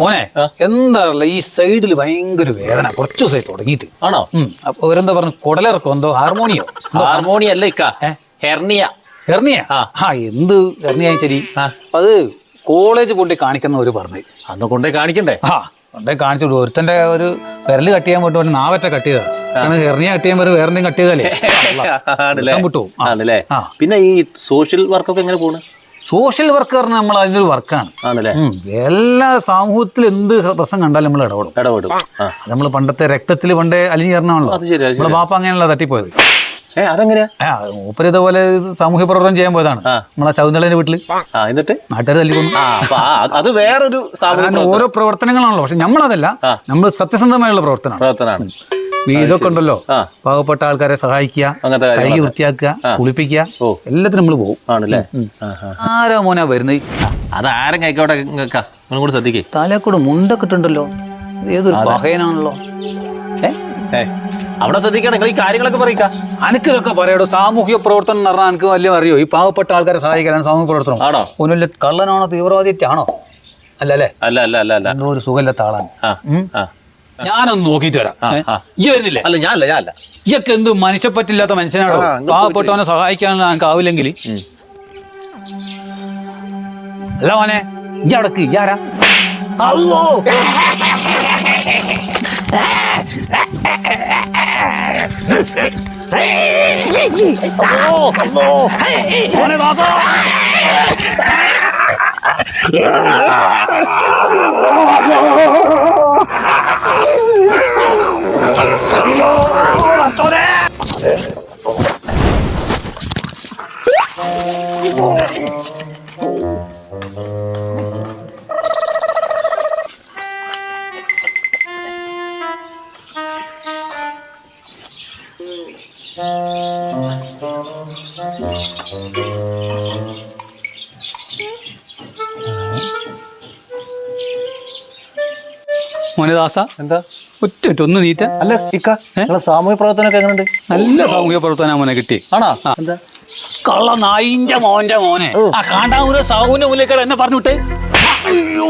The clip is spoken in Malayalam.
മോനെ എന്താ ഈ സൈഡിൽ ഭയങ്കര വേദന. കുറച്ചു ദിവസമായി തുടങ്ങിയിട്ട്. ആണോ. അപ്പൊ ഇവരെന്താ പറഞ്ഞു? കുടലിറക്കോ എന്തോ? ഹാർമോണിയോ? ഹാർമോണിയ അല്ല ഇക്ക? ഹെർണിയ. ഹെർണിയ? ആ. എന്ത് ഹെർണിയായി ശരി. അത് കോളേജ് കൊണ്ടുപോയി കാണിക്കുന്ന ഒരു പറഞ്ഞു. അന്ന് കൊണ്ടുപോയി കാണിക്കണ്ടേ? ആ കൊണ്ടേ കാണിച്ചു വിടും ഒരുത്തന്റെ ഒരു വിരൽ കട്ട് ചെയ്യാൻ പോയിട്ട് പറഞ്ഞു നാവറ്റ കട്ട് ചെയ്താ. കാരണം ഹെർണിയ കട്ട് ചെയ്യാൻ വേറെ വേറെന്തെങ്കിലും കട്ട് ചെയ്താലേ? ആ. പിന്നെ ഈ സോഷ്യൽ വർക്കൊക്കെ എങ്ങനെ പോണ്? സോഷ്യൽ വർക്ക് പറഞ്ഞാൽ നമ്മൾ അതിന്റെ ഒരു വർക്കാണ്. ആണല്ലേ? ഉം. എല്ലാ സമൂഹത്തിൽ എന്ത് പ്രശ്നം കണ്ടാലും നമ്മൾ ഇടപെടും. ഇടപെടും. ആ. നമ്മൾ പണ്ടത്തെ രക്തത്തിൽ പണ്ടേ അലിഞ്ഞു ചേർന്നാണല്ലോ അത് ശരി അത് നമ്മളെ ശരി ബാപ്പ അങ്ങനെയല്ല തട്ടിപ്പോയത്. ഏ അതെങ്ങനെയാ? ആ മൂപ്പര് ഇതുപോലെ സാമൂഹ്യ പ്രവർത്തനം ചെയ്യാൻ പോയതാണ്. ആ. നമ്മളെ ശൗന്ദര്യന്റെ വീട്ടിൽ. ആ എന്നിട്ട്? നാട്ടുകാർ തല്ലിക്കൊന്നു ആ അപ്പൊ ആ, അത് വേറൊരു സാമൂഹിക ഓരോ പ്രവർത്തനങ്ങളാണല്ലോ. പക്ഷെ നമ്മളതല്ല ആ. നമ്മൾ സത്യസന്ധമായുള്ള പ്രവർത്തനമാണ്. പ്രവർത്തനമാണ്. ഇതൊക്കെ ഉണ്ടല്ലോ. പാവപ്പെട്ട ആൾക്കാരെ സഹായിക്കുക കഴുകി വൃത്തിയാക്കുക കുളിപ്പിക്കുക. എല്ലാത്തിനും നമ്മൾ പോകും. ആണല്ലേ. ആരാ മോനാ വരുന്നത്? അത് ആരും കഴിക്കോട്ടെ കൂടെ ശ്രദ്ധിക്കേ. തലക്കൂടെ മുണ്ടൊക്കെ ഇട്ടുണ്ടല്ലോ. ഏതൊരു പഹയനാണല്ലോ. ഏ? അവിടെ ശ്രദ്ധിക്കണം. നിങ്ങൾ ഈ കാര്യങ്ങളൊക്കെ പറയിക്ക അനക്കിതൊക്കെ പറയടോ. സാമൂഹിക പ്രവർത്തനം എന്ന് പറഞ്ഞാൽ എനിക്ക് വലിയ അറിയോ? ഈ പാവപ്പെട്ട ആൾക്കാരെ സഹായിക്കാനാണ് സാമൂഹിക പ്രവർത്തനം. ആണോ? ഒന്നുമില്ല കള്ളനാണോ തീവ്രവാദിയാണോ? അല്ലല്ലേ? അല്ല അല്ല അല്ല അല്ല. എന്തോ ഒരു സുഖമില്ലാത്ത ആളാണ്. ഞാനൊന്ന് നോക്കിയിട്ട് വരാം. ഈ വരുന്നില്ലേ? അല്ല ഞാനല്ല ഞാനല്ല ഇയൊക്കെ എന്ത് മനുഷ്യപ്പറ്റില്ലാത്ത മനുഷ്യനാണോ? പാവപ്പെട്ടവനെ സഹായിക്കാൻ ഞങ്ങൾക്ക് ആവില്ലെങ്കിൽ. അല്ല മോനെ ഈ അടക്ക് ആരാ? അല്ലോ മോനെ ദാസാ. മോനെ മോനദാസ എന്താ? ഒറ്റ ഒറ്റ ഒന്ന് നീറ്റ. അല്ല സാമൂഹ്യ പ്രവർത്തനം ഒക്കെ എങ്ങനെയുണ്ട് നല്ല സാമൂഹ്യ പ്രവർത്തനം മോനെ കിട്ടി. ആണോ? എന്താ? കള്ള നായിന്റെ മോന്റെ മോനെ. ആ കാണ്ടാമൂര സാഹുവിന്റെ മൂലക്കട എന്നെ പറഞ്ഞു വിട്ടേ. അയ്യോ.